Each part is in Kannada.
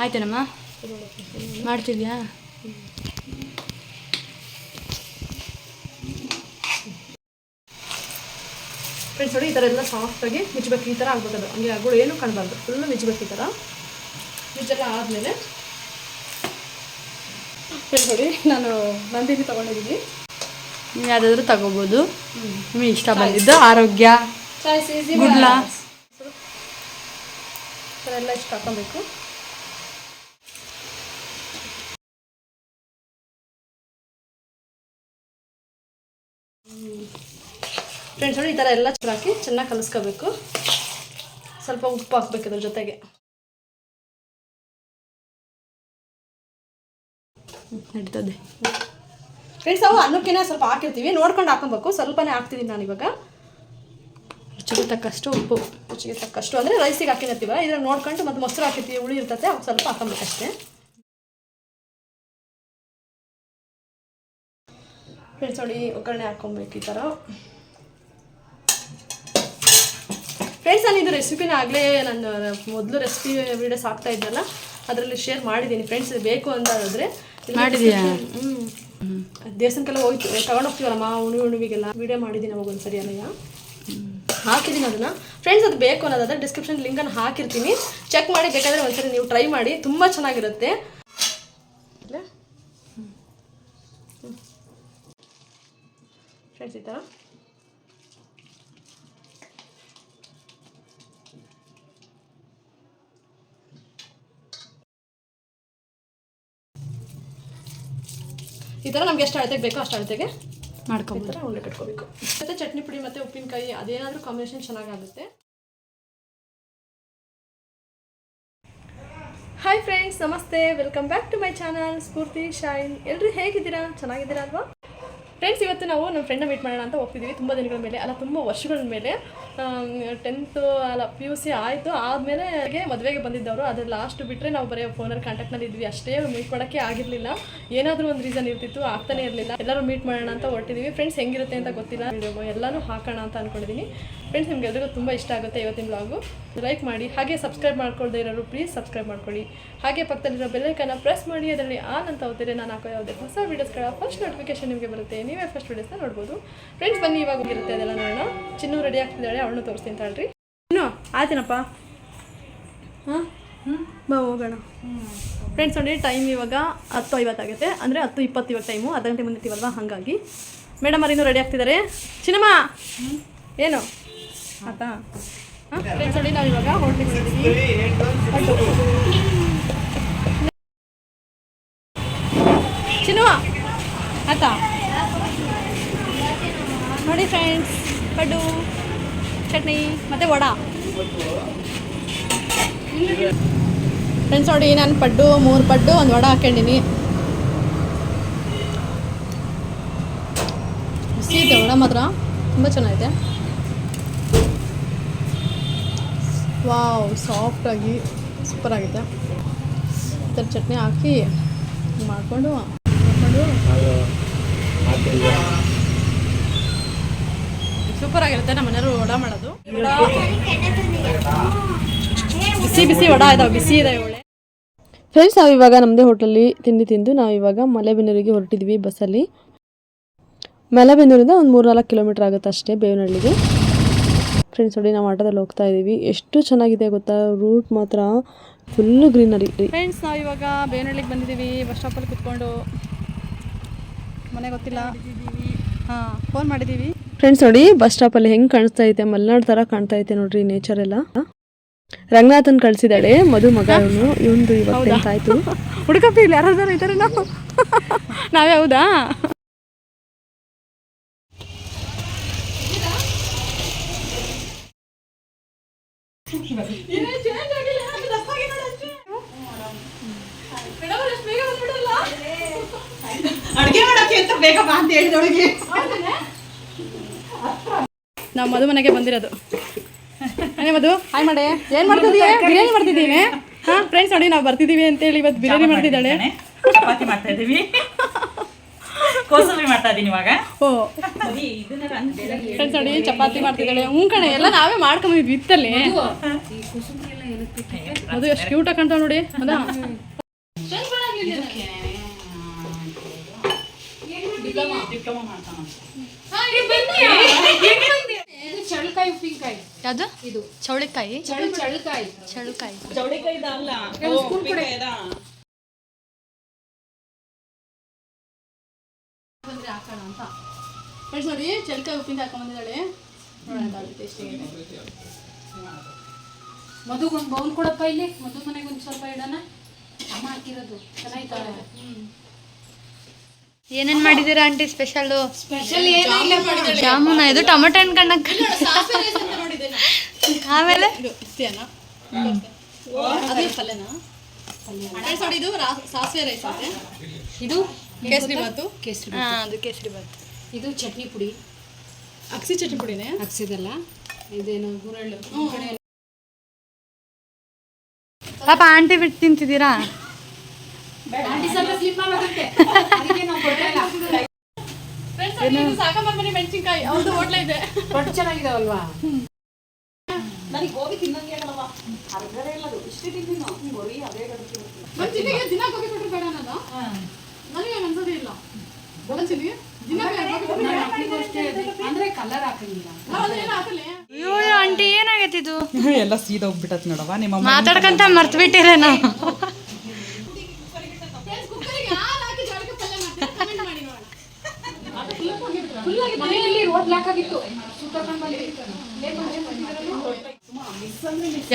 ಆಯ್ತೇನಮ್ಮ ಮಾಡ್ತಿದ್ಯಾ? ಫ್ರೆಂಡ್ಸ್ ನೋಡಿ ಈ ಥರ ಎಲ್ಲ ಸಾಫ್ಟಾಗಿ ಮಿಜ್ಬೇಕು ಈ ಥರ ಆಗ್ಬೋದು ಹಂಗೆ ಅಗಳು ಏನು ಕಾಣಬಾರ್ದು. ಫುಲ್ಲು ಮಿಜ್ಬೇಕು ಈ ಥರ ಮಿಚ್ಚೆಲ್ಲ ಆದಮೇಲೆ ಫ್ರೆಂಡ್ಸ್ ನೋಡಿ ನಾನು ನಂದಿನಿ ತೊಗೊಂಡಿದ್ದೀನಿ. ನೀವು ಯಾವುದಾದ್ರೂ ತಗೋಬೋದು. ನಿಮಗೆ ಇಷ್ಟ ಬಂದಿದ್ದು ಆರೋಗ್ಯ ಗುಡ್ಲ ಥರ ಎಲ್ಲ ಇಷ್ಟು ಹಾಕೊಬೇಕು ಫ್ರೆಂಡ್ಸ್ ನೋಡಿ ಈ ಥರ ಎಲ್ಲ ಹಾಕಿ ಚೆನ್ನಾಗಿ ಕಲಿಸ್ಕೋಬೇಕು. ಸ್ವಲ್ಪ ಉಪ್ಪು ಹಾಕ್ಬೇಕು ಅದ್ರ ಜೊತೆಗೆ. ನಡೀತದೆ. ಫ್ರೆಂಡ್ಸ್ ಅವು ಅನ್ನಕ್ಕಿನ ಸ್ವಲ್ಪ ಹಾಕಿರ್ತೀವಿ. ನೋಡ್ಕೊಂಡು ಹಾಕೊಬೇಕು ಸ್ವಲ್ಪನೇ ಹಾಕ್ತಿದ್ದೀನಿ ನಾನು ಇವಾಗ. ರುಚಿಗೆ ತಕ್ಕಷ್ಟು ಉಪ್ಪು. ರುಚಿಗೆ ತಕ್ಕಷ್ಟು ಅಂದರೆ ರೈಸಿಗೆ ಹಾಕಿರ್ತೀವ. ಇದನ್ನ ನೋಡ್ಕೊಂಡು ಮತ್ತು ಮೊಸರು ಹಾಕಿರ್ತೀವಿ. ಹುಳಿ ಇರ್ತದೆ ಅವಾಗ ಸ್ವಲ್ಪ ಹಾಕೊಬೇಕಷ್ಟೇ ಫ್ರೆಂಡ್ಸ್ ನೋಡಿ ಒಗ್ಗರಣೆ ಹಾಕ್ಕೊಬೇಕು ಈ ಥರ ಫ್ರೆಂಡ್ಸ್ ನಾನು ಇದು ರೆಸಿಪಿನ ಆಗಲೇ ನಾನು ಮೊದಲು ರೆಸಿಪಿ ವೀಡಿಯೋಸ್ ಹಾಕ್ತಾ ಇದ್ದಲ್ಲ ಅದರಲ್ಲಿ ಶೇರ್ ಮಾಡಿದ್ದೀನಿ. ಫ್ರೆಂಡ್ಸ್ ಬೇಕು ಅಂತ ಹೇಳಿದ್ರೆ ಮಾಡಿದ್ಯಾ? ಹ್ಞೂ ದೇವಸ್ಥಾನಕ್ಕೆಲ್ಲ ಹೋಯ್ತು ತಗೊಂಡು ಹೋಗ್ತೀವಲ್ಲ ಮಾ ಉಣಿ ಉಣಿವಿಗೆಲ್ಲ? ವಿಡಿಯೋ ಮಾಡಿದ್ದೀನಿ ಅವಾಗ ಒಂದು ಸರಿ ಅಲ್ಲಯ್ಯ ಹಾಕಿದ್ದೀನಿ ಅದನ್ನು. ಫ್ರೆಂಡ್ಸ್ ಅದು ಬೇಕು ಅನ್ನೋದಾದ್ರೆ ಡಿಸ್ಕ್ರಿಪ್ಷನ್ ಲಿಂಕನ್ನು ಹಾಕಿರ್ತೀನಿ. ಚೆಕ್ ಮಾಡಿ ಬೇಕಾದರೆ ಒಂದ್ಸರಿ ನೀವು ಟ್ರೈ ಮಾಡಿ. ತುಂಬ ಚೆನ್ನಾಗಿರುತ್ತೆ. ಫ್ರೆಂಡ್ಸ್ ಈ ಥರ ಈ ಥರ ನಮ್ಗೆ ಎಷ್ಟು ಅಳತೆಗೆ ಬೇಕೋ ಅಷ್ಟು ಅಳತೆಗೆ ಮಾಡ್ಕೊಂಡು ಮಾಡ್ಕೊಬೋದು ಥರ ಉಂಡೆ ಕಟ್ಕೋಬೇಕು. ಮತ್ತೆ ಚಟ್ನಿ ಪುಡಿ ಮತ್ತೆ ಉಪ್ಪಿನಕಾಯಿ ಅದೇನಾದರೂ ಕಾಂಬಿನೇಷನ್ ಚೆನ್ನಾಗಾಗುತ್ತೆ. ಹಾಯ್ ಫ್ರೆಂಡ್ಸ್ ನಮಸ್ತೆ. Welcome back to my channel Spoorthi shine ಎಲ್ಲರೂ ಹೇಗಿದ್ದೀರಾ? ಚೆನ್ನಾಗಿದ್ದೀರಾ ಅಲ್ವಾ? ಫ್ರೆಂಡ್ಸ್ ಇವತ್ತು ನಾವು ನಮ್ಮ ಫ್ರೆಂಡ್ನ ಮೀಟ್ ಮಾಡೋಣ ಅಂತ ಹೋಗ್ತಿದ್ದೀವಿ ತುಂಬ ದಿನಗಳ ಮೇಲೆ, ಅಲ್ಲ, ತುಂಬ ವರ್ಷಗಳ ಮೇಲೆ. ಟೆಂತು ಅಲ್ಲ ಪಿ ಯು ಸಿ ಆಯಿತು. ಆದಮೇಲೆ ಮದುವೆಗೆ ಬಂದಿದ್ದವರು. ಅದ್ರ ಲಾಸ್ಟ್ ಬಿಟ್ಟರೆ ನಾವು ಬರೀ ಫೋನಲ್ಲಿ ಕಾಂಟ್ಯಾಕ್ಟ್ನಲ್ಲಿ ಇದ್ವಿ. ಅಷ್ಟೇ ಮೀಟ್ ಮಾಡೋಕ್ಕೆ ಆಗಿರಲಿಲ್ಲ. ಏನಾದರೂ ಒಂದು ರೀಸನ್ ಇರ್ತಿತ್ತು, ಆಗ್ತಾನೆ ಇರಲಿಲ್ಲ. ಎಲ್ಲರೂ ಮೀಟ್ ಮಾಡೋಣ ಅಂತ ಹೊರಟಿದ್ದೀವಿ ಫ್ರೆಂಡ್ಸ್ ಹೆಂಗಿರುತ್ತೆ ಅಂತ ಗೊತ್ತಿಲ್ಲ. ಎಲ್ಲನೂ ಹಾಕೋಣ ಅಂತ ಅಂದ್ಕೊಂಡಿದ್ದೀನಿ ಫ್ರೆಂಡ್ಸ್ ನಿಮ್ಗೆ ಎಲ್ರಿಗೂ ತುಂಬ ಇಷ್ಟ ಆಗುತ್ತೆ ಇವತ್ತಿನ ಬ್ಲಾಗು ಲೈಕ್ ಮಾಡಿ, ಹಾಗೆ ಸಬ್ಸ್ಕ್ರೈಬ್ ಮಾಡ್ಕೊಳ್ದೇ ಇರೋರು ಪ್ಲೀಸ್ ಸಬ್ಸ್ಕ್ರೈಬ್ ಮಾಡ್ಕೊಳ್ಳಿ. ಹಾಗೆ ಪಕ್ಕದಲ್ಲಿರೋ ಬೆಲ್ಲೈಕನ್ನ ಪ್ರೆಸ್ ಮಾಡಿ, ಅದರಲ್ಲಿ ಆನ್ ಅಂತ ಹೋದರೆ ನಾನು ಹಾಕೋ ಯಾವುದೇ ಹೊಸ ವೀಡಿಯೋಸ್ಗಳ ಫಸ್ಟ್ ನೋಟಿಫಿಕೇಶನ್ ನಿಮಗೆ ಬರುತ್ತೆ. ನೀವೇ ಫಸ್ಟ್ ವೀಡಿಯೋಸ್ನ ನೋಡ್ಬೋದು. ಫ್ರೆಂಡ್ಸ್ ಬನ್ನಿ, ಇವಾಗ ಹೋಗಿರುತ್ತೆ ಅದೆಲ್ಲ ನೋಡೋಣ. ಚಿನ್ನು ರೆಡಿ ಆಗ್ತಿದ್ದಾಳೆ, ಅವಳನ್ನು ತೋರಿಸ್ತೀನಿ ತಾಳ್ರಿ ಇನ್ನು ಆಯ್ತೇನಪ್ಪ? ಹಾಂ? ಬಾ, ಹೋಗೋಣ. ಫ್ರೆಂಡ್ಸ್ ನೋಡಿ ಟೈಮ್ ಇವಾಗ ಹತ್ತು ಐವತ್ತಾಗುತ್ತೆ ಅಂದರೆ ಹತ್ತು ಇಪ್ಪತ್ತು ಇವಾಗ ಟೈಮು ಅರ್ಧ ಗಂಟೆ ಬಂದಿರ್ತೀವಲ್ವ ಹಾಗಾಗಿ. ಮೇಡಮ್ ಅವ್ರು ರೆಡಿ ಆಗ್ತಿದ್ದಾರೆ? ಚಿನ್ನಮ್ಮ! ಏನು? ಆಯ್ತಾ ಫ್ರೆಂಡ್ಸ್ ನೋಡಿ ನಾವು ಇವಾಗ ಹೋಟ್ಲಿಗೆ ಬಂದಿದ್ದೀವಿ ಚಿನ್ನು ಆಯ್ತಾ ನೋಡಿ ಫ್ರೆಂಡ್ಸ್ ಪಡ್ಡು, ಚಟ್ನಿ, ಮತ್ತು ವಡಾ. ಫ್ರೆಂಡ್ಸ್ ನೋಡಿ ನಾನು ಪಡ್ಡು, ಮೂರು ಪಡ್ಡು, ಒಂದು ವಡ ಹಾಕೊಂಡಿನಿ ಬಿಸಿ ಇದೆ ವಡ ಮಾತ್ರ, ತುಂಬ ಚೆನ್ನಾಗಿದೆ. ವಾವ್ ಸಾಫ್ಟಾಗಿ ಸೂಪರ್ ಆಗಿದೆ ಈ ಥರ ಚಟ್ನಿ ಹಾಕಿ ಮಾಡಿಕೊಂಡು ಮಾಡಿಕೊಂಡು. ಸೂಪರ್ ಆಗಿರುತ್ತೆ, ನಮ್ಮ ಮನೆಯವರು ವಡ ಮಾಡೋದು. ಬಿಸಿ ಬಿಸಿ ವಡ ಇದಾವೆ ಬಿಸಿ ಇದೆ ಒಳ್ಳೆ. ಫ್ರೆಂಡ್ಸ್ ನಾವು ಇವಾಗ ನಮ್ಮದೇ ಹೋಟೆಲಲ್ಲಿ ತಿಂಡಿ ತಿಂದು, ನಾವು ಇವಾಗ ಮಲೆಬೆನ್ನೂರಿಗೆ ಹೊರಟಿದ್ವಿ ಬಸ್ಸಲ್ಲಿ. ಮಲೆಬೆನ್ನೂರಿಂದ ಒಂದು ಮೂರು ನಾಲ್ಕು ಕಿಲೋಮೀಟ್ರ್ ಆಗುತ್ತೆ ಅಷ್ಟೇ, ಬೇವನಹಳ್ಳಿಗೆ. ಫ್ರೆಂಡ್ಸ್ ನೋಡಿ ನಾವು ಆಟೋದಲ್ಲಿ ಹೋಗ್ತಾ ಇದ್ದೀವಿ ಎಷ್ಟು ಚೆನ್ನಾಗಿದೆ ಗೊತ್ತಾ? ರೂಟ್ ಮಾತ್ರ ಫುಲ್ಲು ಗ್ರೀನರಿ ಫ್ರೆಂಡ್ಸ್ ನಾವು ಇವಾಗ ಬೇನಹಳ್ಳಿಗೆ ಬಂದಿದ್ದೀವಿ ಬಸ್ ಸ್ಟಾಪಲ್ಲಿ ಕುತ್ಕೊಂಡು ಮನೆ ಗೊತ್ತಿಲ್ಲ. ಹಾಂ ಫೋನ್ ಮಾಡಿದ್ದೀವಿ ಫ್ರೆಂಡ್ಸ್ ನೋಡಿ ಬಸ್ ಸ್ಟಾಪಲ್ಲಿ ಹೆಂಗೆ ಕಾಣಿಸ್ತಾ ಐತೆ? ಮಲೆನಾಡು ಥರ ಕಾಣ್ತಾ ಐತೆ ನೋಡ್ರಿ ನೇಚರ್ ಎಲ್ಲ. ರಂಗನಾಥನ್ ಕಳ್ಸಿದಾಳೆ ಮಧು ಮಗ ಇವನು. ಇವಂದು ಇವತ್ತು ಆಯ್ತು ಹುಡುಕಪ್ಪ ಇಲ್ಲಿ ಯಾರಾದ್ರೂ ಇದ್ದಾರೆ ನಾವು? ನಾವೇ ಹೌದಾ? ಬೇಗ ಬಾ ಅಂತ ಹೇಳಿದೊಳಗೆ ನಾವು ಮಧು ಮನೆಗೆ ಬಂದಿರೋದು. ಅನೇ ಮಧು ಹಾಯ್ ಮಾಡೆ. ಏನು ಮಾಡ್ತಿದ್ದೀಯ ಬಿರಿಯಾನಿ ಮಾಡ್ತಿದ್ದೀನಿ ಹಾಂ ಫ್ರೆಂಡ್ಸ್ ನೋಡಿ ನಾವು ಬರ್ತಿದ್ದೀವಿ ಅಂತೇಳಿ ಇವತ್ತು ಬಿರಿಯಾನಿ ಮಾಡ್ತಿದ್ದಾಳೆ. ಚಪಾತಿ ಮಾಡ್ತಾ ಇದೀವಿ. ಕೋಸಂಬರಿ ಮಾಡ್ತಾ ಇದೀನಿ ಇವಾಗ. ಓ. ಬರೀ ಇದನ್ನ ನಾನು ಫ್ರೆಂಡ್ಸ್ ನೋಡಿ ಚಪಾತಿ ಮಾಡ್ತಿದ್ದಾಳೆ. ಹ್ಞೂ ಕಣೆ ಎಲ್ಲ ನಾವೇ ಮಾಡ್ಕೊಂಡಿದ್ವಿ ಇತ್ತಲ್ಲಿ ಅದು ಎಷ್ಟು ಕ್ಯೂಟ್ ಹಾಕೊಂತ ನೋಡಿ ಅದ ಡಿಪ್ಲೊಮಾ. ಮಾಡ್ತಾನ ಇದು ಚಳಕಾಯಿ ಉಪ್ಪಿನಕಾಯಿ ಯಾವುದು? ಇದು. ಚೌಳಿಕಾಯಿ? ಚಳು ಚಳಕಾಯಿ. ಚಳುಕಾಯಿ. ಚೌಳಿಕಾಯ್ದ ಅಲ್ಲ. ಉಪ್ಪಿನಕಾಯ್ದ ಬಂದ್ರೆ ಹಾಕೋಣ ಅಂತ. ಫ್ರೆಂಡ್ಸ್ ನೋಡಿ ಚಳಿಕಾಯಿ ಉಪ್ಪಿನ ಹಾಕೊಂಡ್ ಬಂದಿದ್ದಾಳೆ. ನೋಡೋಣ ಮದುಗೊಂದು ಬೌಲ್ ಕೊಡಪ್ಪ ಇಲ್ಲಿ. ಮಧು ಮನೆಗೆ ಒಂದು ಸ್ವಲ್ಪ ಇಡೋಣ. ಅಮ್ಮ ಹಾಕಿರೋದು. ಚೆನ್ನಾಗಿದ್ದಾಳೆ ಏನೇನ್ ಮಾಡಿದೀರಾ ಆಂಟಿ ಸ್ಪೆಷಲ್? ಸ್ಪೆಷಲ್ ಏನಿಲ್ಲ ಜಾಮೂನ ಇದು ಟೊಮೆಟೊ ಹಣ್ಣು ಕಣ್ಣಕ್ಕೆ ಆಮೇಲೆ? ಇದು ಕೇಸರಿ ಬಾತು ಕೇಸರಿ ಅದು ಕೇಸರಿ ಬಾತು ಇದು ಚಟ್ನಿ ಪುಡಿ. ಅಕ್ಸಿ ಚಟ್ನಿ ಪುಡಿನೇ? ಅಕ್ಸಿದಲ್ಲ ಇದೇನು ಗುರಳ್ಳು. ಪಾಪ ಆಂಟಿ ಬಿಟ್ಟು ತಿಂತಿದ್ದೀರಾ ಆಂಟಿ ಸ್ವಲ್ಪ ಸ್ಲಿಪ್ ಆಗುತ್ತೆ ಅದಕ್ಕೆ ನಾವು ಕೊಟ್ಟಿಲ್ಲ ಫ್ರೆಂಡ್ಸ್ ಇದು ಸಾಕಂಬರ್ಮನೆ ಮೆಣಸಿನ್ಕಾಯಿ. ಅವ್ರದ್ದು ಹೋಟ್ಲ ಇದೆ. ರೊಟ್ಟಿ ಚೆನ್ನಾಗಿದಾವಲ್ವಾ? ನನಗೆ ಗೋಬಿ ತಿನ್ನಂಗೆ ಆಗಲ್ಲವ ಅರ್ಧರೇ ಇಲ್ಲ ಅದು ಇಷ್ಟೇ ತಿಂದಿನ ಅದೇ ದಿನ ಗೋಬಿ ಕೊಟ್ಟರು ಬೇಡ ಅನ್ನೋದು ನನಗೆ ಅನ್ಸೋದೇ ಅಯ್ಯೋ ಆಂಟಿ ಎಲ್ಲ ನೋಡವ ನಿಮ್ಮ ಮಾತಾಡ್ಕಂತ ಮರ್ತ್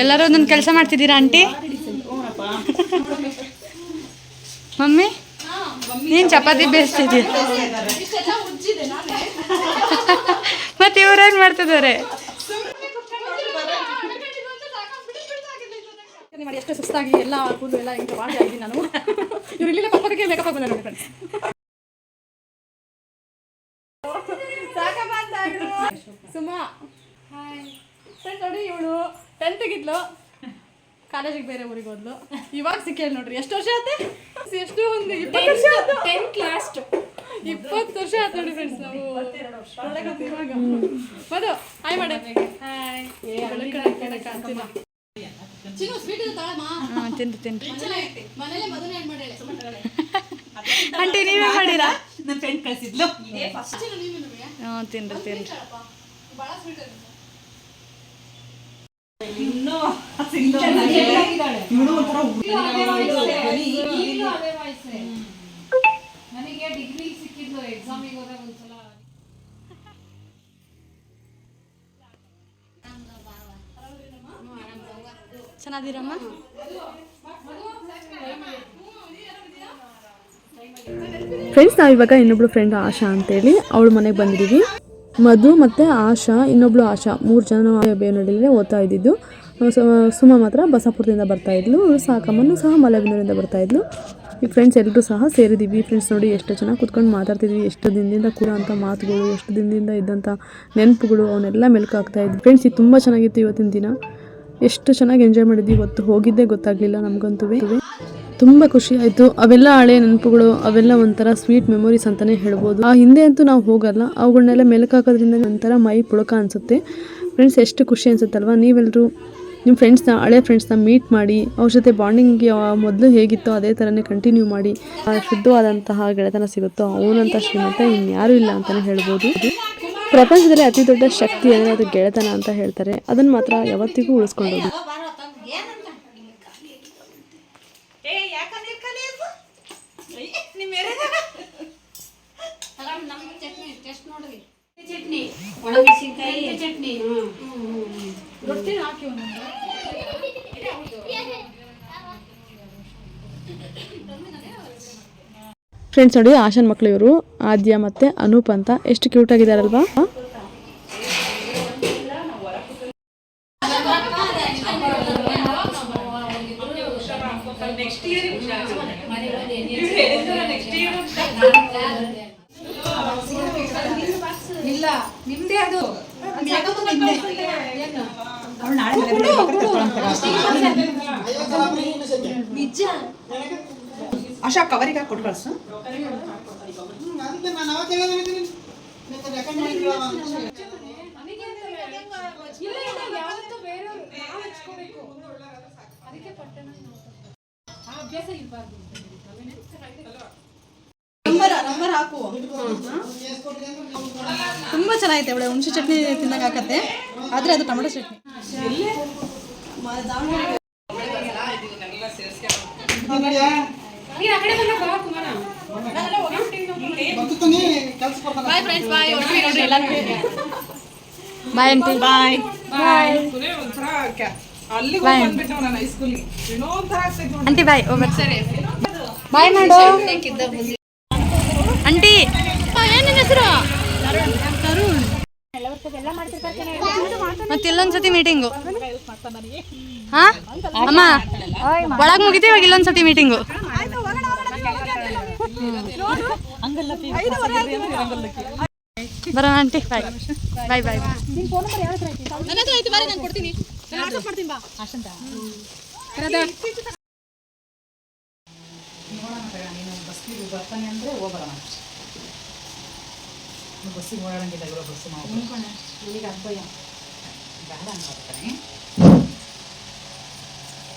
ಎಲ್ಲರೂ ಒಂದೊಂದು ಕೆಲಸ ಮಾಡ್ತಿದ್ದೀರಾ, ಆಂಟಿ? ಮಮ್ಮಿ? ನೀನ್ ಚಪಾತಿ ಬೇಯಿಸ್ತಿದ್ದೀಯ ಮತ್ತೆ ಇವ್ರೇನ್ ಮಾಡ್ತಿದ್ದಾರೆ? ಎಷ್ಟು ಸುಸ್ತಾಗಿ ಎಲ್ಲ ಕೂದಲು ಎಲ್ಲ ಹಿಂಗೆ ಮಾಡಿ ಆಗಿದ್ದೀನಿ ನಾನು. ಇವ್ರು ಇಲ್ಲಿಲ್ಲ ಪಕ್ಕಕ್ಕೆ ಮೇಕಪ್ ಬಂದ ನೋಡಿ ಫ್ರೆಂಡ್ಸ್ ಸುಮಾ ಫ್ರೆಂಡ್ಸ್ ನೋಡಿ ಇವಳು ಟೆಂತ್ಗಿದ್ಲು ಕಾಲೇಜಿಗೆ ಬೇರೆ ಊರಿಗೆ ಹೋದ್ಲು. ಇವಾಗ ಸಿಕ್ಕೇಳಿ ನೋಡ್ರಿ. ಎಷ್ಟು ವರ್ಷ ಆತೆ ಎಷ್ಟು ಒಂದು ಇಪ್ಪತ್ತು ವರ್ಷ ಆಯ್ತು? ಟೆಂತ್ ಲಾಸ್ಟ್ ಇಪ್ಪತ್ತು ವರ್ಷ ಆಯ್ತು ನೋಡಿ ಫ್ರೆಂಡ್ಸ್ ನಾವು. ಇವಾಗ. ಮದು ಹಾಯ್ ಮಾಡೆ ಚಿನ್ನು ಸ್ವೀಟ್ ತಿಂದು ಹಾಂ ತಿನ್ರಿ ತಿನ್ರಿ ಮನೇಲೆ ಮದುವೆ ಏನು ಮಾಡಿ ಆಂಟಿ ನೀವೇ ಮಾಡಿರಾ ನನ್ನ ಫ್ರೆಂಡ್ ಕಳಿಸಿದ್ಲು. ಹ್ಞೂ ತಿನ್ರಿ ತಿನ್ರಿ ಭಾಳ ಸ್ವೀಟ್ ಇರುತ್ತೆ ಇನ್ನೂ ಈಗಲೂ ಅದೇ ವಯಸ್ಸೇ ನನಗೆ ಡಿಗ್ರಿ ಸಿಕ್ಕಿದ್ದು ಎಕ್ಸಾಮಿಗೆ ಹೋದಾಗ ಒಂದ್ಸಲ. ಚೆನ್ನಾಗಿರಮ್ಮ? ಫ್ರೆಂಡ್ಸ್ ನಾವು ಇವಾಗ ಇನ್ನೊಬ್ಳು ಫ್ರೆಂಡ್ ಆಶಾ ಅಂತೇಳಿ. ಅವಳ ಮನೆಗೆ ಬಂದಿದ್ದೀವಿ ಮಧು ಮತ್ತು ಆಶಾ, ಇನ್ನೊಬ್ಳು ಆಶಾ. ಮೂರು ಜನ ಬೇವನಹಳ್ಳಿಲೇ ಓದ್ತಾ ಇದ್ದಿದ್ದು. ಸುಮ ಮಾತ್ರ ಬಸಾಪುರದಿಂದ ಬರ್ತಾ ಇದ್ಲು. ಅವಳು ಸಾಕಮ್ಮನು ಸಹ ಮಲೆಬೆನ್ನೂರಿಂದ ಬರ್ತಾ ಇದ್ಲು. ಈ ಫ್ರೆಂಡ್ಸ್ ಎಲ್ಲರೂ ಸಹ ಸೇರಿದ್ದೀವಿ ಫ್ರೆಂಡ್ಸ್ ನೋಡಿ ಎಷ್ಟು ಚೆನ್ನಾಗಿ ಕುತ್ಕೊಂಡು ಮಾತಾಡ್ತಿದ್ವಿ. ಎಷ್ಟು ದಿನದಿಂದ ಕೂಡ ಅಂಥ ಮಾತುಗಳು, ಎಷ್ಟು ದಿನದಿಂದ ಇದ್ದಂಥ ನೆನಪುಗಳು, ಅವನ್ನೆಲ್ಲ ಮೆಲುಕು ಆಗ್ತಾ ಇದ್ವಿ. ಫ್ರೆಂಡ್ಸ್ ಇದು ತುಂಬ ಚೆನ್ನಾಗಿತ್ತು ಇವತ್ತಿನ ದಿನ. ಎಷ್ಟು ಚೆನ್ನಾಗಿ ಎಂಜಾಯ್ ಮಾಡಿದ್ವಿ. ಇವತ್ತು ಹೋಗಿದ್ದೇ ಗೊತ್ತಾಗಲಿಲ್ಲ ನಮಗಂತೂ. ತುಂಬ ಖುಷಿ ಆಯ್ತು. ಅವೆಲ್ಲ ಹಳೆ ನೆನಪುಗಳು, ಅವೆಲ್ಲ ಒಂಥರ ಸ್ವೀಟ್ ಮೆಮೊರೀಸ್ ಅಂತಲೇ ಹೇಳ್ಬೋದು. ಆ ಹಿಂದೆ ಅಂತೂ ನಾವು ಹೋಗಲ್ಲ. ಅವುಗಳನ್ನೆಲ್ಲ ಮೆಲುಕಾಕೋದ್ರಿಂದ ಒಂಥರ ಮೈ ಪುಳಕ ಅನಿಸುತ್ತೆ. ಫ್ರೆಂಡ್ಸ್ ಎಷ್ಟು ಖುಷಿ ಅನಿಸುತ್ತಲ್ವ? ನೀವೆಲ್ಲರೂ ನಿಮ್ಮ ಫ್ರೆಂಡ್ಸ್ನ ಹಳೆ ಫ್ರೆಂಡ್ಸ್ನ ಮೀಟ್ ಮಾಡಿ, ಅವ್ರ ಜೊತೆ ಬಾಂಡಿಂಗ್ ಮೊದಲು ಹೇಗಿತ್ತೋ ಅದೇ ಥರನೇ ಕಂಟಿನ್ಯೂ ಮಾಡಿ ಶುದ್ಧವಾದಂತಹ ಗೆಳೆತನ ಸಿಗುತ್ತೋ, ಅವನಂತ ಶ್ರೀಮಂತ ಇನ್ಯಾರೂ ಇಲ್ಲ ಅಂತಲೇ ಹೇಳ್ಬೋದು. ಪ್ರಪಂಚದಲ್ಲಿ ಅತಿ ದೊಡ್ಡ ಶಕ್ತಿ ಅಂದರೆ ಅದು ಗೆಳೆತನ ಅಂತ ಹೇಳ್ತಾರೆ. ಅದನ್ನು ಮಾತ್ರ ಯಾವತ್ತಿಗೂ ಉಳಿಸ್ಕೊಂಡೋದು ಐ, ನಿಮ್ ಎರೆದ? ನಮ್ಗೆ ಚಟ್ನಿ ಟೆಸ್ಟ್ ನೋಡ್ರಿ. ಚಟ್ನಿ. ಒಣಮೆಣಸಿನ್ಕಾಯಿ ಚಟ್ನಿ. ರೊಟ್ಟಿ ಹಾಕಿ ಒಂದೊಂದು ಫ್ರೆಂಡ್ಸ್ ನೋಡಿ ಆಶನ್ ಮಕ್ಳು ಇವರು ಆದ್ಯ ಮತ್ತೆ ಅನೂಪ್ ಅಂತ ಎಷ್ಟು ಕ್ಯೂಟ್ ಆಗಿದಾರಲ್ವಾ ಅದು ಕರ್ಕೊಳಂತಾಗ. ಆಶಾ ಕವರಿಗೆ ಹಾಕಿ ಕೊಟ್ಟು ಕಳ್ಸು. ಇಲ್ಲ ನಂಬರ್ ಯಾವತ್ತೂ ಬೇರೆಯವ್ರು ನಾವು ಹಚ್ಕೋಬೇಕು ಅದಕ್ಕೆ ಪಟ್ಟಣ ಆ ಅಭ್ಯಾಸ ಇರಬಾರ್ದು ನಂಬರ್ ಹಾಕು ತುಂಬ ಚೆನ್ನಾಗೈತೆ ಒಳ್ಳೆ ಹುಣಸೆ ಚಟ್ನಿ ತಿನ್ನಕ್ಕೆ ಹಾಕತ್ತೆ. ಆದರೆ ಅದು tomato chutney. Bye friends bye bye aunty bye aunty bye ಮಾಡು ಆಂಟಿ ಏನೇನು ಹೆಸರು? ಮತ್ತೆ ಇಲ್ಲೊಂದ್ಸತಿ ಮೀಟಿಂಗು ಹಾ? ಅಮ್ಮ, ಒಳಗ್ ಮುಗಿತಿ ಇವಾಗ ಇಲ್ಲೊಂದ್ಸತಿ ಮೀಟಿಂಗು ಬರೋಣ ಆಂಟಿ ಬಾಯ್ ಬಾಯ್ ಬಾಯ್ ಬರ್ತಾನೆ ಅಂದ್ರೆ ಹೋಗ್ಬರೋಣ. ಬಸ್ಸಿಗೆ ಓಡಾಡಂಗಿಲ್ಲ ಇರೋ ಬಸ್ಸು ನಾವು ನನಗೆ ಅಬ್ಬಯ್ಯ ಬೇಡ ಅಂತ ಬರ್ತಾನೆ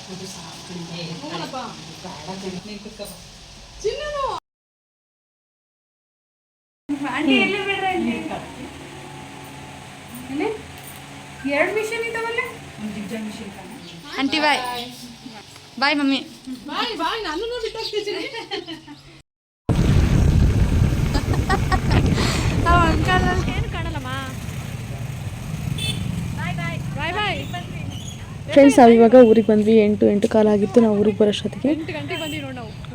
ಅದು ಸಾಕು ಬೇಡ ಕಣೆ ನೀನು ಕುತ್ಕೋ ಎರಡು ಮಿಷನ್ ಇದ್ದಾವಲ್ಲ ಒಂದು ಜಿಗ್ಜಾ ಮಿಷಿನ್ ಕಾಣೆ aunty bye bye mummy bye bye ನಾನು ಫ್ರೆಂಡ್ಸ್ ನಾವು ಇವಾಗ ಊರಿಗೆ ಬಂದ್ವಿ. ಎಂಟು ಎಂಟು ಕಾಲ ಆಗಿತ್ತು. ನಾವು ಊರಿಗೆ ಬರೋಷ್ಟೊತ್ತಿಗೆ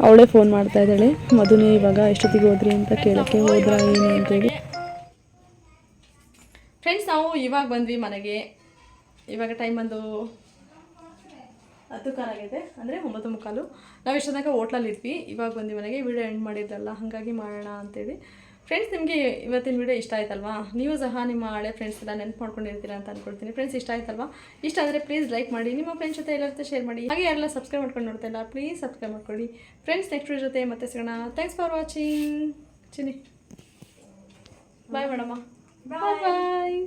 ಅವಳೇ ಫೋನ್ ಮಾಡ್ತಾ ಇದ್ದಾಳೆ. ಮಧುನೇ ಇವಾಗ ಎಷ್ಟೊತ್ತಿಗೆ ಹೋದ್ರಿ ಅಂತ ಕೇಳಕ್ಕೆ ಹೋದ್ರ ಏನು ಅಂತೇಳಿ ಫ್ರೆಂಡ್ಸ್ ನಾವು ಇವಾಗ ಬಂದ್ವಿ ಮನೆಗೆ. ಇವಾಗ ಟೈಮ್ ಒಂದು ಹತ್ತು ಕಾಲಾಗಿದೆ ಅಂದರೆ ಒಂಬತ್ತು ಮುಕ್ಕಾಲು. ನಾವು ಎಷ್ಟೊತ್ತಾಗ ಹೋಟ್ಲಲ್ಲಿ ಇದ್ವಿ. ಇವಾಗ ಬಂದ್ವಿ ಮನೆಗೆ. ವಿಡಿಯೋ ಎಂಡ್ ಮಾಡಿದ್ರಲ್ಲ. ಹಾಗಾಗಿ ಮಾಡೋಣ ಅಂತೇಳಿ. ಫ್ರೆಂಡ್ಸ್ ನಿಮಗೆ ಇವತ್ತಿನ ವಿಡಿಯೋ ಇಷ್ಟ ಆಯ್ತಲ್ವಾ? ನೀವು ಸಹ ನಿಮ್ಮ ಹಳೆ ಫ್ರೆಂಡ್ಸ್ ಎಲ್ಲ ನೆನ್ಪು ಮಾಡ್ಕೊಂಡಿರ್ತೀರ ಅಂತ ಅನ್ಕೊಳ್ತೀನಿ. ಫ್ರೆಂಡ್ಸ್ ಇಷ್ಟ ಆಯ್ತಲ್ವಾ? ಇಷ್ಟ ಆದರೆ ಪ್ಲೀಸ್ ಲೈಕ್ ಮಾಡಿ, ನಿಮ್ಮ ಫ್ರೆಂಡ್ಸ್ ಜೊತೆ ಎಲ್ಲರ ಶೇರ್ ಮಾಡಿ. ಹಾಗೆ ಎಲ್ಲ ಸಬ್ಸ್ಕ್ರೈಬ್ ಮಾಡ್ಕೊಂಡು ನೋಡ್ತಾ ಇಲ್ಲ ಪ್ಲೀಸ್ ಸಬ್ಸ್ಕ್ರೈಬ್ ಮಾಡ್ಕೊಳ್ಳಿ. ಫ್ರೆಂಡ್ಸ್ ನೆಕ್ಸ್ಟ್ ಜೊತೆ ಮತ್ತೆ ಸಿಗೋಣ. Thanks for watching Chini bye ಮೇಡಮ್ಮ ಬಾಯ್ ಬಾಯ್